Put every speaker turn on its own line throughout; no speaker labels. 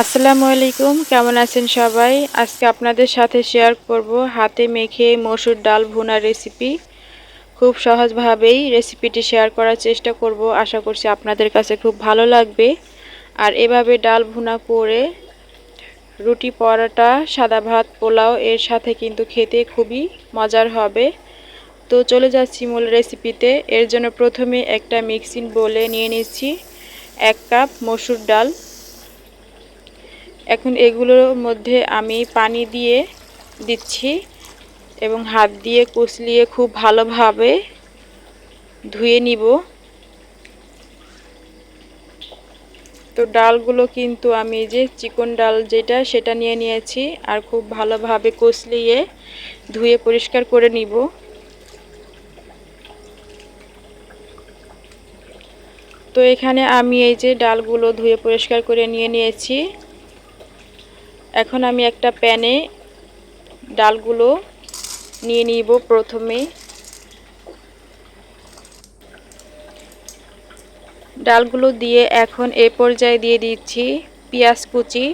আসসালামু আলাইকুম, কেমন আছেন সবাই? আজকে আপনাদের সাথে শেয়ার করব হাতে মেখে মসুর ডাল ভুনা রেসিপি খুব সহজভাবেই রেসিপিটি শেয়ার করার চেষ্টা করব, আশা করছি আপনাদের কাছে খুব ভালো লাগবে। আর এভাবে ডাল ভুনা করে রুটি পরোটা, সাদা ভাত, পোলাও এর সাথে কিন্তু খেতে খুবই মজার হবে। তো চলে যাচ্ছি মূল রেসিপিতে এর জন্য প্রথমে একটা মিক্সিং বলে নিয়ে নিচ্ছি, এক কাপ মসুর ডাল। এখন এগুলোর মধ্যে আমি পানি দিয়ে দিচ্ছি এবং হাত দিয়ে কুচলিয়ে খুব ভালোভাবে ধুয়ে নিব। তো ডালগুলো কিন্তু আমি যে চিকন ডাল যেটা, সেটা নিয়ে নিয়েছি আর খুব ভালোভাবে কষলিয়ে ধুয়ে পরিষ্কার করে নিব। তো এখানে আমি এই যে ডালগুলো ধুয়ে পরিষ্কার করে নিয়ে নিয়েছি। এখন আমি একটা প্যানে ডালগুলো নিয়ে নিব প্রথমে। ডালগুলো দিয়ে এখন এ পর্যায়ে দিয়ে দিচ্ছি পেঁয়াজ কুচি,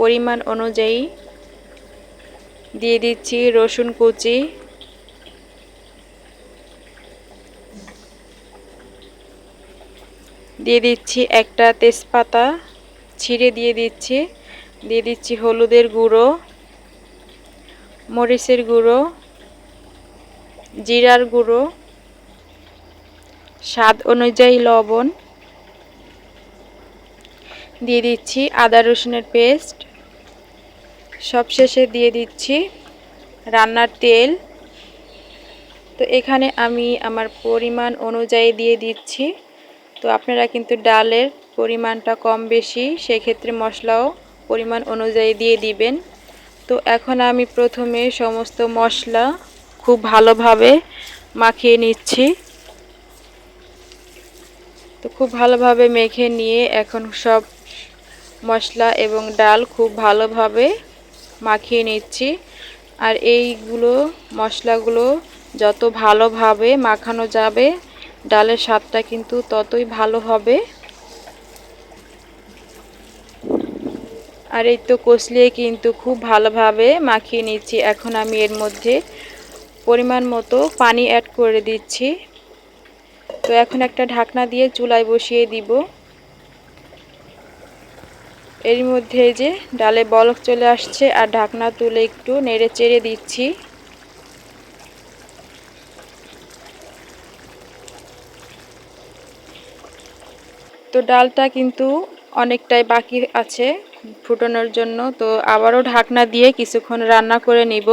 পরিমাণ অনুযায়ী। দিয়ে দিচ্ছি রসুন কুচি। দিয়ে দিচ্ছি একটা তেজপাতা, ছিঁড়ে দিয়ে দিচ্ছি। দিয়ে দিচ্ছি হলুদের গুঁড়ো, মরিচের গুঁড়ো, জিরার গুঁড়ো, স্বাদ অনুযায়ী লবণ, দিয়ে দিচ্ছি আদা রসুনের পেস্ট। সবশেষে দিয়ে দিচ্ছি রান্নার তেল। তো এখানে আমি আমার পরিমাণ অনুযায়ী দিয়ে দিচ্ছি। তো আপনারা কিন্তু ডালের পরিমাণটা কম বেশি, সেক্ষেত্রে মশলাও পরিমাণ অনুযায়ী দিয়ে দিবেন। তো এখন আমি প্রথমে সমস্ত মশলা খুব ভালোভাবে মাখিয়ে নিচ্ছি। তো খুব ভালোভাবে মেখে নিয়ে এখন সব মশলা এবং ডাল খুব ভালোভাবে মাখিয়ে নিচ্ছি। আর এইগুলো মশলাগুলো যত ভালোভাবে মাখানো যাবে, ডালের স্বাদটা কিন্তু ততই ভালো হবে। আর এই তো কষলিয়ে কিন্তু খুব ভালোভাবে মাখিয়ে নিচ্ছি। এখন আমি এর মধ্যে পরিমাণ মতো পানি অ্যাড করে দিচ্ছি। তো এখন একটা ঢাকনা দিয়ে চুলায় বসিয়ে দিব। এর মধ্যে যে ডালে বলক চলে আসছে আর ঢাকনা তুলে একটু নেড়ে চেড়ে দিচ্ছি। তো ডালটা কিন্তু অনেকটাই বাকি আছে। ফুটানোর জন্য। তো আবারও ঢাকনা দিয়ে কিছুক্ষণ রান্না করে নিব।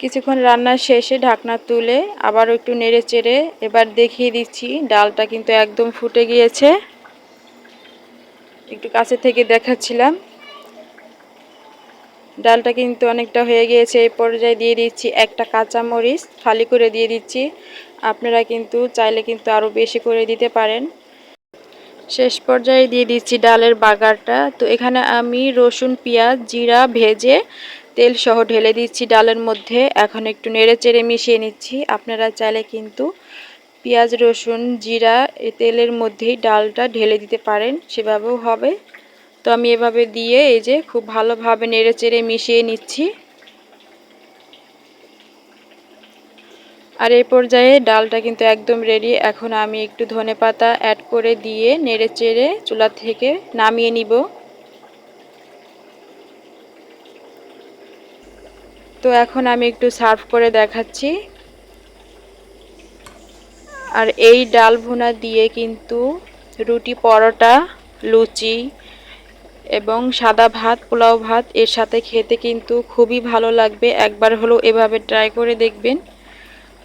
কিছুক্ষণ রান্না শেষে ঢাকনা তুলে আবারও একটু নেড়ে চেড়ে এবার দেখিয়ে দিচ্ছি, ডালটা কিন্তু একদম ফুটে গিয়েছে। একটু কাছে থেকে দেখাচ্ছিলাম। ডালটা কিন্তু অনেকটা হয়ে গিয়েছে এই পর্যায়ে দিয়ে দিচ্ছি একটা কাঁচা মরিচ খালি করে দিয়ে দিচ্ছি। আপনারা কিন্তু চাইলে কিন্তু আরও বেশি করে দিতে পারেন। শেষ পর্যায়ে দিয়ে দিচ্ছি ডালের বাগারটা। তো এখানে আমি রসুন, পেঁয়াজ, জিরা ভেজে তেল সহ ঢেলে দিচ্ছি ডালের মধ্যে। এখন একটু নেড়ে চেড়ে মিশিয়ে নিচ্ছি। আপনারা চাইলে কিন্তু পেঁয়াজ, রসুন, জিরা এই তেলের মধ্যেই ডালটা ঢেলে দিতে পারেন। সেভাবেও হবে। তো আমি এভাবে দিয়ে এই যে খুব ভালোভাবে নেড়ে চেড়ে মিশিয়ে নিচ্ছি। আর এই পর্যায়ে ডালটা কিন্তু একদম রেডি এখন আমি একটু ধনে পাতা অ্যাড করে দিয়ে নেড়ে চেড়ে চুলা থেকে নামিয়ে নিব। তো এখন আমি একটু সার্ভ করে দেখাচ্ছি। আর এই ডাল ভুনা দিয়ে কিন্তু রুটি, পরোটা, লুচি এবং সাদা ভাত, পোলাও ভাত এর সাথে খেতে কিন্তু খুবই ভালো লাগবে। একবার হলেও এভাবে ট্রাই করে দেখবেন।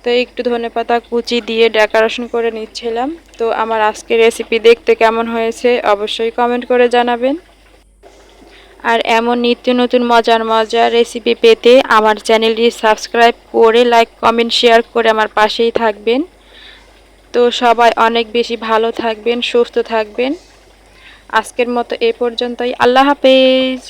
তো একটু ধনে পাতা কুচি দিয়ে ডেকোরেশন করে নিচ্ছিলাম। তো আমার আজকের রেসিপি দেখতে কেমন হয়েছে অবশ্যই কমেন্ট করে জানাবেন। আর এমন নিত্য নতুন মজার মজার রেসিপি পেতে আমার চ্যানেলটি সাবস্ক্রাইব করে লাইক কমেন্ট শেয়ার করে আমার পাশেই থাকবেন। তো সবাই অনেক বেশি ভালো থাকবেন, সুস্থ থাকবেন। আজকের মতো এ পর্যন্তই। আল্লাহ হাফেজ।